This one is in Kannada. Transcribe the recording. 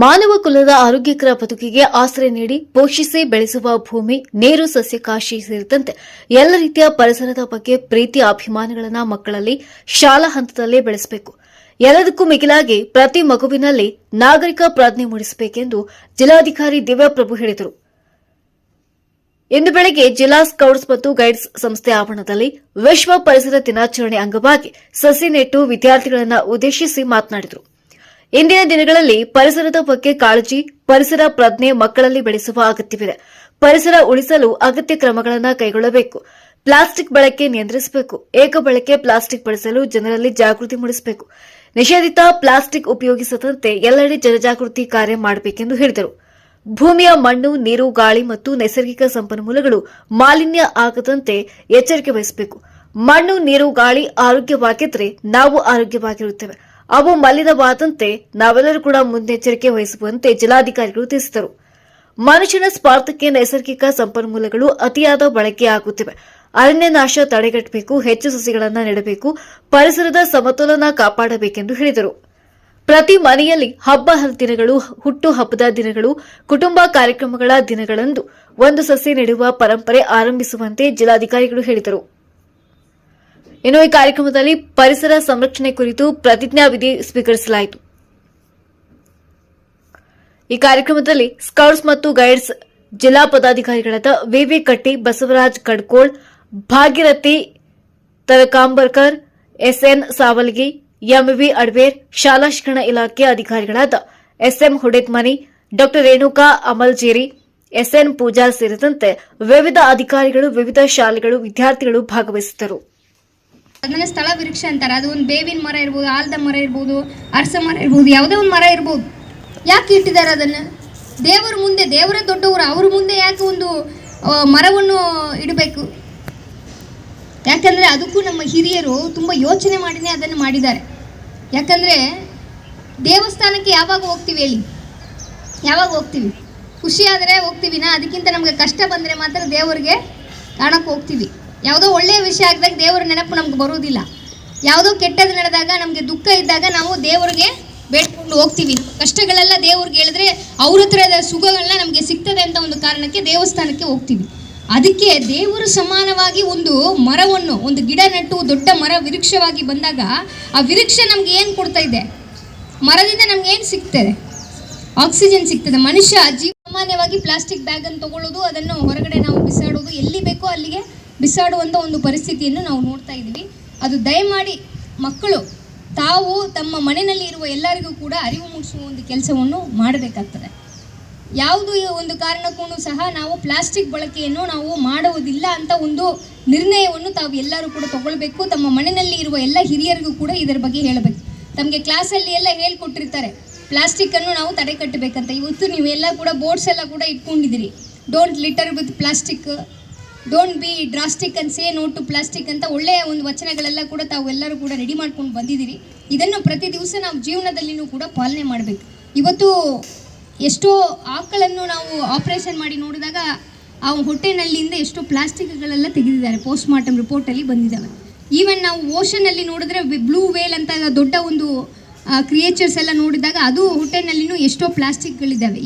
ಮಾನವ ಕುಲದ ಆರೋಗ್ಯಕರ ಬದುಕಿಗೆ ಆಶ್ರಯ ನೀಡಿ ಪೋಷಿಸಿ ಬೆಳೆಸುವ ಭೂಮಿ, ನೀರು ಸಸ್ಯಕಾಶಿ ಸೇರಿದಂತೆ ಎಲ್ಲ ರೀತಿಯ ಪರಿಸರದ ಬಗ್ಗೆ ಪ್ರೀತಿ ಅಭಿಮಾನಗಳನ್ನು ಮಕ್ಕಳಲ್ಲಿ ಶಾಲಾ ಹಂತದಲ್ಲೇ ಬೆಳೆಸಬೇಕು. ಎಲ್ಲದಕ್ಕೂ ಮಿಗಿಲಾಗಿ ಪ್ರತಿ ಮಗುವಿನಲ್ಲಿ ನಾಗರಿಕ ಪ್ರಾಜ್ಞೆ ಮೂಡಿಸಬೇಕೆಂದು ಜಿಲ್ಲಾಧಿಕಾರಿ ದಿವ್ಯಪ್ರಭು ಹೇಳಿದರು. ಇಂದು ಬೆಳಗ್ಗೆ ಜಿಲ್ಲಾ ಸ್ಕೌಟ್ಸ್ ಮತ್ತು ಗೈಡ್ಸ್ ಸಂಸ್ಥೆ ಆವರಣದಲ್ಲಿ ವಿಶ್ವ ಪರಿಸರ ದಿನಾಚರಣೆ ಅಂಗವಾಗಿ ಸಸಿ ನೆಟ್ಟು ವಿದ್ಯಾರ್ಥಿಗಳನ್ನು ಉದ್ದೇಶಿಸಿ ಮಾತನಾಡಿದರು. ಇಂದಿನ ದಿನಗಳಲ್ಲಿ ಪರಿಸರದ ಬಗ್ಗೆ ಕಾಳಜಿ, ಪರಿಸರ ಪ್ರಜ್ಞೆ ಮಕ್ಕಳಲ್ಲಿ ಬೆಳೆಸುವ ಅಗತ್ಯವಿದೆ. ಪರಿಸರ ಉಳಿಸಲು ಅಗತ್ಯ ಕ್ರಮಗಳನ್ನು ಕೈಗೊಳ್ಳಬೇಕು. ಪ್ಲಾಸ್ಟಿಕ್ ಬಳಕೆ ನಿಯಂತ್ರಿಸಬೇಕು. ಏಕ ಬಳಕೆ ಪ್ಲಾಸ್ಟಿಕ್ ಬಳಸಲು ಜನರಲ್ಲಿ ಜಾಗೃತಿ ಮೂಡಿಸಬೇಕು. ನಿಷೇಧಿತ ಪ್ಲಾಸ್ಟಿಕ್ ಉಪಯೋಗಿಸದಂತೆ ಎಲ್ಲೆಡೆ ಜನಜಾಗೃತಿ ಕಾರ್ಯ ಮಾಡಬೇಕೆಂದು ಹೇಳಿದರು. ಭೂಮಿಯ ಮಣ್ಣು, ನೀರು, ಗಾಳಿ ಮತ್ತು ನೈಸರ್ಗಿಕ ಸಂಪನ್ಮೂಲಗಳು ಮಾಲಿನ್ಯ ಆಗದಂತೆ ಎಚ್ಚರಿಕೆ ವಹಿಸಬೇಕು. ಮಣ್ಣು, ನೀರು, ಗಾಳಿ ಆರೋಗ್ಯವಾಗಿದ್ದರೆ ನಾವು ಆರೋಗ್ಯವಾಗಿರುತ್ತೇವೆ. ಅವು ಮಲಿನವಾದಂತೆ ನಾವೆಲ್ಲರೂ ಕೂಡ ಮುನ್ನೆಚ್ಚರಿಕೆ ವಹಿಸುವಂತೆ ಜಿಲ್ಲಾಧಿಕಾರಿಗಳು ತಿಳಿಸಿದರು. ಮನುಷ್ಯನ ಸ್ವಾರ್ಥಕ್ಕೆ ನೈಸರ್ಗಿಕ ಸಂಪನ್ಮೂಲಗಳು ಅತಿಯಾದ ಬಳಕೆಯಾಗುತ್ತಿವೆ ಅರಣ್ಯ ನಾಶ ತಡೆಗಟ್ಟಬೇಕು, ಹೆಚ್ಚು ಸಸಿಗಳನ್ನು ನೆಡಬೇಕು, ಪರಿಸರದ ಸಮತೋಲನ ಕಾಪಾಡಬೇಕೆಂದು ಹೇಳಿದರು. ಪ್ರತಿ ಮನೆಯಲ್ಲಿ ಹಬ್ಬ ಹರಿದಿನಗಳು ಹುಟ್ಟು ಹಬ್ಬದ ದಿನಗಳು, ಕುಟುಂಬ ಕಾರ್ಯಕ್ರಮಗಳ ದಿನಗಳಂದು ಒಂದು ಸಸಿ ನೆಡುವ ಪರಂಪರೆ ಆರಂಭಿಸುವಂತೆ ಜಿಲ್ಲಾಧಿಕಾರಿಗಳು ಹೇಳಿದರು. ಇನ್ನು ಈ ಕಾರ್ಯಕ್ರಮದಲ್ಲಿ ಪರಿಸರ ಸಂರಕ್ಷಣೆ ಕುರಿತು ಪ್ರತಿಜ್ಞಾವಿಧಿ ಸ್ವೀಕರಿಸಲಾಯಿತು. ಈ ಕಾರ್ಯಕ್ರಮದಲ್ಲಿ ಸ್ಕೌಟ್ಸ್ ಮತ್ತು ಗೈಡ್ಸ್ ಜಿಲ್ಲಾ ಪದಾಧಿಕಾರಿಗಳಾದ V V Katti, Basavaraj Kadkol, Bhagirathi Tarakambarkar, S N Savalgi, M V Adver, ಶಾಲಾ ಶಿಕ್ಷಣ ಇಲಾಖೆ ಅಧಿಕಾರಿಗಳಾದ ಎಸ್ಎಂ ಹುಡೆತ್ಮನಿ ಡಾ ರೇಣುಕಾ ಅಮಲ್ಜೇರಿ, ಎಸ್ಎನ್ ಪೂಜಾ ಸೇರಿದಂತೆ ವಿವಿಧ ಅಧಿಕಾರಿಗಳು, ವಿವಿಧ ಶಾಲೆಗಳು ವಿದ್ಯಾರ್ಥಿಗಳು ಭಾಗವಹಿಸಿದ್ದರು. ಅದನ್ನ ಸ್ಥಳ ವೃಕ್ಷ ಅಂತಾರೆ. ಅದು ಒಂದು ಬೇವಿನ ಮರ ಇರ್ಬೋದು, ಆಲದ ಮರ ಇರ್ಬೋದು, ಅರಸ ಮರ ಇರ್ಬೋದು, ಯಾವುದೇ ಒಂದು ಮರ ಇರ್ಬೋದು. ಯಾಕೆ ಇಟ್ಟಿದ್ದಾರೆ ಅದನ್ನು? ದೇವರ ಮುಂದೆ, ದೇವರ ದೊಡ್ಡವರು, ಅವ್ರ ಮುಂದೆ ಯಾಕೆ ಒಂದು ಮರವನ್ನು ಇಡಬೇಕು? ಯಾಕಂದರೆ ಅದಕ್ಕೂ ನಮ್ಮ ಹಿರಿಯರು ತುಂಬ ಯೋಚನೆ ಮಾಡಿನೇ ಅದನ್ನು ಮಾಡಿದ್ದಾರೆ. ಯಾಕಂದರೆ ದೇವಸ್ಥಾನಕ್ಕೆ ಯಾವಾಗ ಹೋಗ್ತೀವಿ ಹೇಳಿ? ಯಾವಾಗ ಹೋಗ್ತೀವಿ? ಖುಷಿ ಆದರೆ ಹೋಗ್ತೀವಿನಾ ಅದಕ್ಕಿಂತ ನಮಗೆ ಕಷ್ಟ ಬಂದರೆ ಮಾತ್ರ ದೇವರಿಗೆ ಕಾಣಕ್ಕೆ ಹೋಗ್ತೀವಿ. ಯಾವುದೋ ಒಳ್ಳೆಯ ವಿಷಯ ಆಗಿದಾಗ ದೇವರ ನೆನಪು ನಮ್ಗೆ ಬರೋದಿಲ್ಲ. ಯಾವುದೋ ಕೆಟ್ಟದ್ದು ನಡೆದಾಗ ನಮಗೆ ದುಃಖ ಇದ್ದಾಗ ನಾವು ದೇವರಿಗೆ ಬೇಡ್ಕೊಂಡು ಹೋಗ್ತೀವಿ. ಕಷ್ಟಗಳೆಲ್ಲ ದೇವ್ರಿಗೆ ಹೇಳಿದ್ರೆ ಅವ್ರ ಹತ್ರದ ಸುಖಗಳನ್ನ ನಮಗೆ ಸಿಗ್ತದೆ ಅಂತ ಒಂದು ಕಾರಣಕ್ಕೆ ದೇವಸ್ಥಾನಕ್ಕೆ ಹೋಗ್ತೀವಿ. ಅದಕ್ಕೆ ದೇವರು ಸಮಾನವಾಗಿ ಒಂದು ಮರವನ್ನು, ಒಂದು ಗಿಡ ನೆಟ್ಟು ದೊಡ್ಡ ಮರ ವಿರುಕ್ಷವಾಗಿ ಬಂದಾಗ ಆ ವಿರುಕ್ಷ ನಮ್ಗೆ ಏನು ಕೊಡ್ತಾ ಇದೆ? ಮರದಿಂದ ನಮ್ಗೆ ಏನು ಸಿಗ್ತದೆ? ಆಕ್ಸಿಜನ್ ಸಿಗ್ತದೆ. ಮನುಷ್ಯ ಜೀವ ಸಾಮಾನ್ಯವಾಗಿ ಪ್ಲಾಸ್ಟಿಕ್ ಬ್ಯಾಗನ್ನು ತಗೊಳ್ಳೋದು, ಅದನ್ನು ಹೊರಗಡೆ ನಾವು ಬಿಸಾಡೋದು, ಎಲ್ಲಿ ಬೇಕೋ ಅಲ್ಲಿಗೆ ಬಿಸಾಡುವಂಥ ಒಂದು ಪರಿಸ್ಥಿತಿಯನ್ನು ನಾವು ನೋಡ್ತಾ ಇದ್ದೀವಿ. ಅದು ದಯಮಾಡಿ ಮಕ್ಕಳು, ತಾವು ತಮ್ಮ ಮನೆಯಲ್ಲಿ ಇರುವ ಎಲ್ಲರಿಗೂ ಕೂಡ ಅರಿವು ಮೂಡಿಸುವ ಒಂದು ಕೆಲಸವನ್ನು ಮಾಡಬೇಕಾಗ್ತದೆ. ಯಾವುದು ಒಂದು ಕಾರಣಕ್ಕೂ ಸಹ ನಾವು ಪ್ಲಾಸ್ಟಿಕ್ ಬಳಕೆಯನ್ನು ನಾವು ಮಾಡುವುದಿಲ್ಲ ಅಂತ ಒಂದು ನಿರ್ಣಯವನ್ನು ತಾವು ಎಲ್ಲರೂ ಕೂಡ ತಗೊಳ್ಬೇಕು. ತಮ್ಮ ಮನೆಯಲ್ಲಿ ಇರುವ ಎಲ್ಲ ಹಿರಿಯರಿಗೂ ಕೂಡ ಇದರ ಬಗ್ಗೆ ಹೇಳಬೇಕು. ತಮಗೆ ಕ್ಲಾಸಲ್ಲಿ ಎಲ್ಲ ಹೇಳ್ಕೊಟ್ಟಿರ್ತಾರೆ ಪ್ಲಾಸ್ಟಿಕ್ಕನ್ನು ನಾವು ತಡೆ ಕಟ್ಟಬೇಕಂತ. ಇವತ್ತು ನೀವೆಲ್ಲ ಕೂಡ ಬೋರ್ಡ್ಸ್ ಎಲ್ಲ ಕೂಡ ಇಟ್ಕೊಂಡಿದ್ದೀರಿ. Don't litter with plastic don't be drastic and say not to plastic ಅಂತ ಒಳ್ಳೆಯ ಒಂದು ವಚನಗಳೆಲ್ಲ ಕೂಡ ತಾವು ಎಲ್ಲರೂ ಕೂಡ ರೆಡಿ ಮಾಡ್ಕೊಂಡು ಬಂದಿದ್ದೀರಿ. ಇದನ್ನು ಪ್ರತಿ ದಿವಸ ನಾವು ಜೀವನದಲ್ಲಿನೂ ಕೂಡ ಪಾಲನೆ ಮಾಡಬೇಕು. ಇವತ್ತು ಎಷ್ಟೋ ಆಕಳನ್ನು ನಾವು ಆಪರೇಷನ್ ಮಾಡಿ ನೋಡಿದಾಗ ಆ ಹೊಟ್ಟೆನಲ್ಲಿಂದ ಎಷ್ಟೋ ಪ್ಲಾಸ್ಟಿಕ್ಗಳೆಲ್ಲ ತೆಗೆದಿದ್ದಾರೆ. ಪೋಸ್ಟ್ ಮಾರ್ಟಮ್ ರಿಪೋರ್ಟಲ್ಲಿ ಬಂದಿದ್ದಾವೆ. ಈವನ್ ನಾವು ಓಷನಲ್ಲಿ ನೋಡಿದ್ರೆ ಬ್ಲೂ ವೇಲ್ ಅಂತ ದೊಡ್ಡ ಒಂದು ಕ್ರಿಯೇಚರ್ಸ್ ಎಲ್ಲ ನೋಡಿದಾಗ ಅದು ಹೊಟ್ಟೆನಲ್ಲಿನೂ ಎಷ್ಟೋ ಪ್ಲಾಸ್ಟಿಕ್ಗಳಿದ್ದಾವೆ.